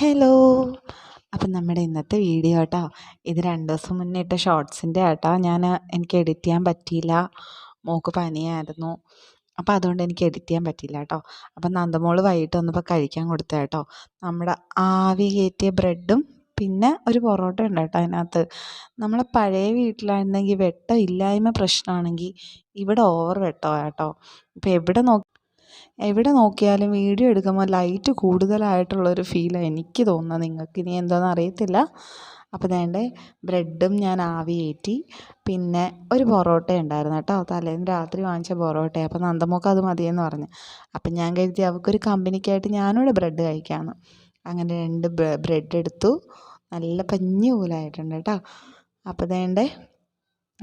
Hello. അപ്പം നമ്മുടെ ഇന്നത്തെ വീഡിയോ കേട്ടോ ഇത് രണ്ട് ദിവസം മുന്നേ ഇട്ട ഷോർട്സിന്റെ കേട്ടോ ഞാൻ എനിക്ക് എഡിറ്റ് ചെയ്യാൻ പറ്റിയില്ല. മോക്ക് പനിയായിരുന്നു. അപ്പോൾ അതുകൊണ്ട് എനിക്ക് എഡിറ്റ് ചെയ്യാൻ പറ്റിയില്ല കേട്ടോ അപ്പം നന്ദമോൾ വൈകിട്ട് വന്നപ്പോൾ കഴിക്കാൻ കൊടുത്ത കേട്ടോ നമ്മുടെ ആവി കയറ്റിയ ബ്രെഡും പിന്നെ ഒരു പൊറോട്ട ഉണ്ട് കേട്ടോ അതിനകത്ത്. നമ്മളെ പഴയ വീട്ടിലായിരുന്നെങ്കിൽ വെട്ടം ഇല്ലായ്മ പ്രശ്നമാണെങ്കിൽ ഇവിടെ ഓവർ വെട്ടോ കേട്ടോ ഇപ്പോൾ എവിടെ നോക്കി എവിടെ നോക്കിയാലും വീഡിയോ എടുക്കുമ്പോൾ ലൈറ്റ് കൂടുതലായിട്ടുള്ളൊരു ഫീലാണ് എനിക്ക് തോന്നുന്നത് നിങ്ങൾക്ക് ഇനി എന്താണെന്ന് അറിയത്തില്ല. അപ്പോൾ വേണ്ടേ ബ്രെഡും ഞാൻ ആവി കയറ്റി പിന്നെ ഒരു പൊറോട്ട ഉണ്ടായിരുന്നു കേട്ടോ. തലേന്ന് രാത്രി വാങ്ങിച്ച പൊറോട്ട അപ്പോൾ നന്ദമോക്ക് അത് മതിയെന്ന് പറഞ്ഞു. അപ്പം ഞാൻ കരുതി അവൾക്കൊരു കമ്പനിക്കായിട്ട് ഞാനും ബ്രെഡ് കഴിക്കാമെന്ന് അങ്ങനെ രണ്ട് ബ്രെഡ് എടുത്തു. നല്ല പഞ്ഞി പോലായിട്ടുണ്ട് കേട്ടോ. അപ്പോൾ വേണ്ടേ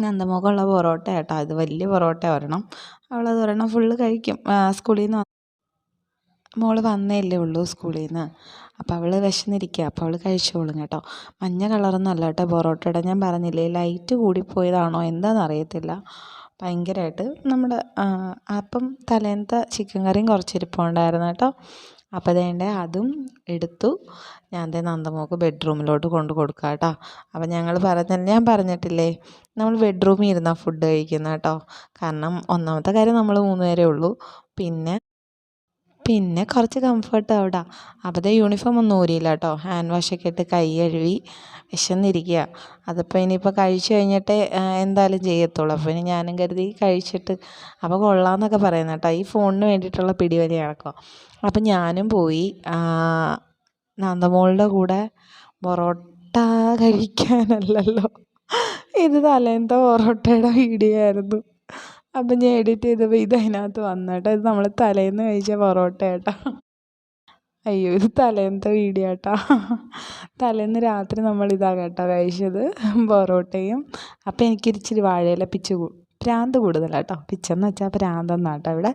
നന്ദമോക്കുള്ള പൊറോട്ട കേട്ടോ. ഇത് വലിയ പൊറോട്ട വരണം അവളത് ഒരെണ്ണം ഫുള്ള് കഴിക്കും. സ്കൂളിൽ നിന്ന് മോൾ വന്നേല്ലേ ഉള്ളൂ സ്കൂളിൽ നിന്ന് അപ്പോൾ അവൾ വിശന്നിരിക്കുക അപ്പോൾ അവൾ കഴിച്ചോളും കേട്ടോ. മഞ്ഞ കളറൊന്നും അല്ല കേട്ടോ പൊറോട്ടയുടെ. ഞാൻ പറഞ്ഞില്ലേ ലൈറ്റ് കൂടിപ്പോയതാണോ എന്താണെന്ന് അറിയത്തില്ല. ഭയങ്കരമായിട്ട് നമ്മുടെ അപ്പം തലേന്നത്തെ ചിക്കൻ കറിയും കുറച്ച് ഇരിപ്പുണ്ടായിരുന്നു കേട്ടോ. അപ്പോൾ അതേണ്ട അതും എടുത്തു. ഞാൻ ദേ നന്ദമോക്ക് ബെഡ്റൂമിലോട്ട് കൊണ്ട് കൊടുക്കാം കേട്ടോ. അപ്പോൾ ഞങ്ങൾ പറഞ്ഞ ഞാൻ പറഞ്ഞിട്ടില്ലേ നമ്മൾ ബെഡ്റൂമിൽ ഇരുന്നാൽ ഫുഡ് കഴിക്കുന്നത് കേട്ടോ. കാരണം ഒന്നാമത്തെ കാര്യം നമ്മൾ മൂന്ന് പേരേ ഉള്ളൂ. പിന്നെ പിന്നെ കുറച്ച് കംഫർട്ട് അവിടെ അപ്പോൾ യൂണിഫോം ഒന്നും ഊരിയില്ല കേട്ടോ ഹാൻഡ് വാഷൊക്കെ ഇട്ട് കൈ കഴുകി വിശന്നിരിക്കുക അതിപ്പോൾ ഇനിയിപ്പോൾ കഴിച്ചു കഴിഞ്ഞിട്ടേ എന്തായാലും ചെയ്യത്തുള്ളൂ. അപ്പോൾ ഇനി ഞാനും കരുതി കഴിച്ചിട്ട്. അപ്പോൾ കൊള്ളാമെന്നൊക്കെ പറയുന്നത് കേട്ടോ ഈ ഫോണിന് വേണ്ടിയിട്ടുള്ള പിടിവലി നടക്കുക അപ്പം ഞാനും പോയി നന്ദമോളുടെ കൂടെ പൊറോട്ട കഴിക്കാനല്ലല്ലോ. ഇത് തലേന്നത്തെ പൊറോട്ടയുടെ വീഡിയോ ആയിരുന്നു. അപ്പം ഞാൻ എഡിറ്റ് ചെയ്തപ്പോൾ ഇത് അതിനകത്ത് വന്നു കേട്ടോ. ഇത് നമ്മൾ തലേന്ന് കഴിച്ച പൊറോട്ട കേട്ടോ. അയ്യോ ഇത് തലേന്നത്തെ വീഡിയോ കേട്ടോ തലേന്ന് രാത്രി നമ്മൾ ഇതാ കേട്ടോ കഴിച്ചത് പൊറോട്ടയും. അപ്പം എനിക്കിരിച്ചിരി വാഴയില പിച്ച് പ്രാന്ത് കൂടുതലാണ് കേട്ടോ. പിച്ചെന്ന് വെച്ചാൽ പ്രാന്തെന്നാണ് കേട്ടോ ഇവിടെ.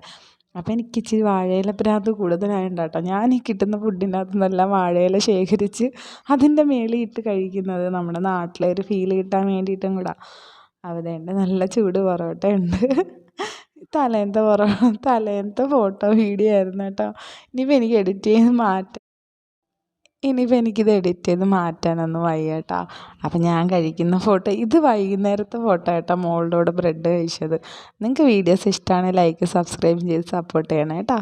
അപ്പോൾ എനിക്ക് ഇച്ചിരി വാഴയില പ്രാന്ത് കൂടുതലായതുകൊണ്ട് കേട്ടോ ഞാൻ ഈ കിട്ടുന്ന ഫുഡിനകത്ത് നിന്നെല്ലാം വാഴയില ശേഖരിച്ച് അതിന്റെ മേളിൽ ഇട്ട് കഴിക്കുന്നത് നമ്മുടെ നാട്ടിലെ ഒരു ഫീൽ കിട്ടാൻ വേണ്ടിയിട്ടും കൂടെ. അവിടെയുണ്ട് നല്ല ചൂട് പൊറോട്ട ഉണ്ട്. തലേന്നത്തെ പൊറോ തലേന്നത്തെ ഫോട്ടോ വീഡിയോ ആയിരുന്നു കേട്ടോ. ഇനിയിപ്പോൾ എനിക്ക് എഡിറ്റ് ചെയ്ത് മാറ്റാം ഇനിയിപ്പോൾ എനിക്കിത് എഡിറ്റ് ചെയ്ത് മാറ്റാനൊന്നും വയ്യ കേട്ടോ. അപ്പം ഞാൻ കഴിക്കുന്ന ഫോട്ടോ ഇത് വൈകുന്നേരത്തെ ഫോട്ടോ കേട്ടോ മോളുടെ കൂടെ ബ്രെഡ് കഴിച്ചത്. നിങ്ങൾക്ക് വീഡിയോസ് ഇഷ്ടമാണെങ്കിൽ ലൈക്ക് സബ്സ്ക്രൈബ് ചെയ്ത് സപ്പോർട്ട് ചെയ്യണം കേട്ടോ.